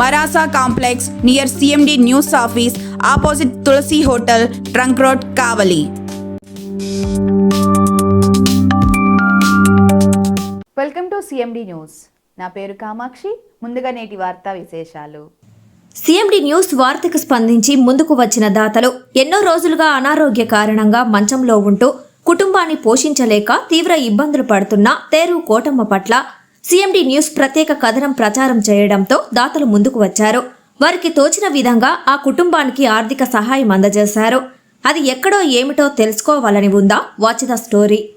Marasa complex near CMD news office opposite Tulasi hotel trunk road Kavali welcome to CMD news నా పేరు కామాక్షి. ముందుగా నేటి వార్తా విశేషాలు. సీఎండి న్యూస్ వార్తకు స్పందించి ముందుకు వచ్చిన దాతలు ఎన్నో రోజులుగా అనారోగ్య కారణంగా మంచంలో ఉంటూ కుటుంబాన్ని పోషించలేక తీవ్ర ఇబ్బందులు పడుతున్న తేరు కోటమ్మ పట్ల సీఎండీ న్యూస్ ప్రత్యేక కథనం ప్రచారం చేయడంతో దాతలు ముందుకు వచ్చారు. వారికి తోచిన విధంగా ఆ కుటుంబానికి ఆర్థిక సహాయం అందజేశారు. అది ఎక్కడో ఏమిటో తెలుసుకోవాలని ఉందా? Watch the story.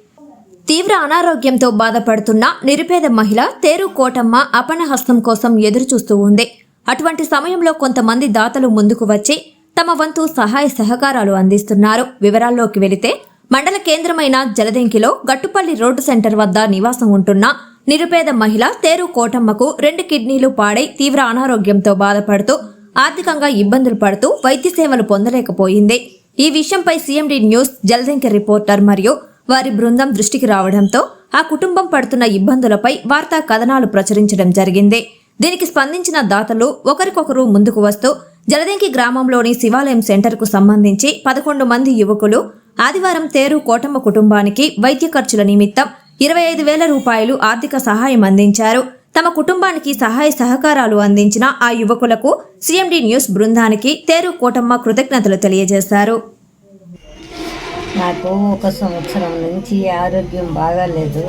తీవ్ర అనారోగ్యంతో బాధపడుతున్న నిరుపేద మహిళ తేరు కోటమ్మ అపనహస్తం కోసం ఎదురుచూస్తూ ఉంది. అటువంటి సమయంలో కొంతమంది దాతలు ముందుకు వచ్చి తమ వంతు సహాయ సహకారాలు అందిస్తున్నారు. వివరాల్లోకి వెళితే మండల కేంద్రమైన జలదెంకిలో గట్టుపల్లి రోడ్డు సెంటర్ వద్ద నివాసం ఉంటున్న నిరుపేద మహిళ తేరు కోటమ్మకు రెండు కిడ్నీలు పాడై తీవ్ర అనారోగ్యంతో బాధపడుతూ ఆర్థికంగా ఇబ్బందులు పడుతూ వైద్య సేవలు పొందలేకపోయింది. ఈ విషయంపై సీఎండీ న్యూస్ జలదెంకి రిపోర్టర్ మరియు వారి బృందం దృష్టికి రావడంతో ఆ కుటుంబం పడుతున్న ఇబ్బందులపై వార్తా కథనాలు ప్రచురించడం జరిగింది. దీనికి స్పందించిన దాతలు ఒకరికొకరు ముందుకు వస్తూ జలదెంకి గ్రామంలోని శివాలయం సెంటర్కు సంబంధించి పదకొండు మంది యువకులు ఆదివారం తేరు కోటమ్మ కుటుంబానికి వైద్య ఖర్చుల నిమిత్తం ఇరవై ఐదు వేల రూపాయలు ఆర్థిక సహాయం అందించారు. తమ కుటుంబానికి సహాయ సహకారాలు అందించిన ఆ యువకులకు సిఎండి న్యూస్ బృందానికి తేరు కోటమ్మ కృతజ్ఞతలు తెలియజేశారు. నాకు ఒక సంవత్సరం నుంచి ఆరోగ్యం బాగాలేదు.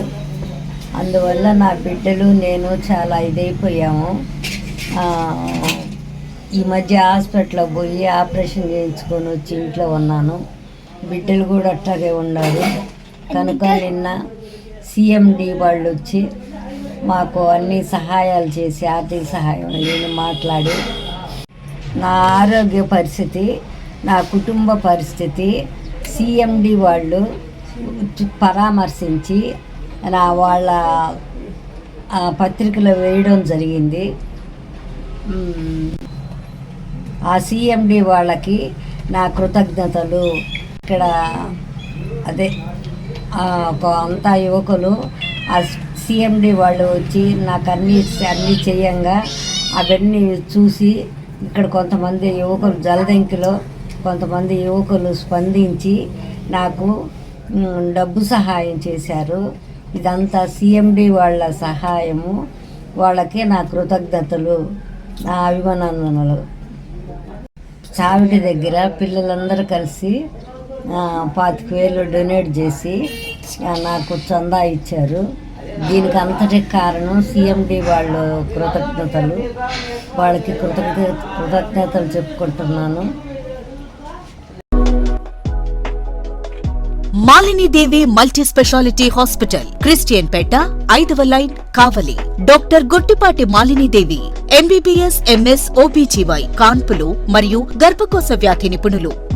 అందువల్ల నా బిడ్డలు నేను చాలా ఇదైపోయాము. ఈ మధ్య హాస్పిటల్లో పోయి ఆపరేషన్ చేయించుకొని వచ్చి ఇంట్లో ఉన్నాను. బిడ్డలు కూడా అట్లాగే ఉన్నారు. కనుక నిన్న సిఎండి వాళ్ళు వచ్చి మాకు అన్ని సహాయాలు చేసి ఆర్థిక సహాయం నేను మాట్లాడి నా ఆరోగ్య పరిస్థితి నా కుటుంబ పరిస్థితి సిఎండి వాళ్ళు పరామర్శించి నా వాళ్ళ ఆ పత్రికలో వేయడం జరిగింది. ఆ సిఎండి వాళ్ళకి నా కృతజ్ఞతలు. ఇక్కడ అదే అంతా యువకులు ఆ సిఎండి వాళ్ళు వచ్చి నాకు అన్నీ అన్నీ చేయంగా అవన్నీ చూసి ఇక్కడ కొంతమంది యువకులు జలదంకిలో కొంతమంది యువకులు స్పందించి నాకు డబ్బు సహాయం చేశారు. ఇదంతా సిఎండి వాళ్ళ సహాయము. వాళ్ళకి నా కృతజ్ఞతలు నా అభిమానందనలు చావిడి దగ్గర పిల్లలందరూ కలిసి పాతిక వేలు డొనేట్ చేసి నాకు చందా ఇచ్చారు. దీనికి అంతటి కారణం సీఎండి వాళ్ళు కృతజ్ఞతలు. వాళ్ళకి కృతజ్ఞత కృతజ్ఞతలు చెప్పుకుంటున్నాను. Malinidevi multi speciality hospital Christian Peta ఐదవ line Kavali. Doctor Guttipati Malinidevi MBBS MS OBGY కాన్పులు మరియు గర్భకోశ వ్యాధి నిపుణులు.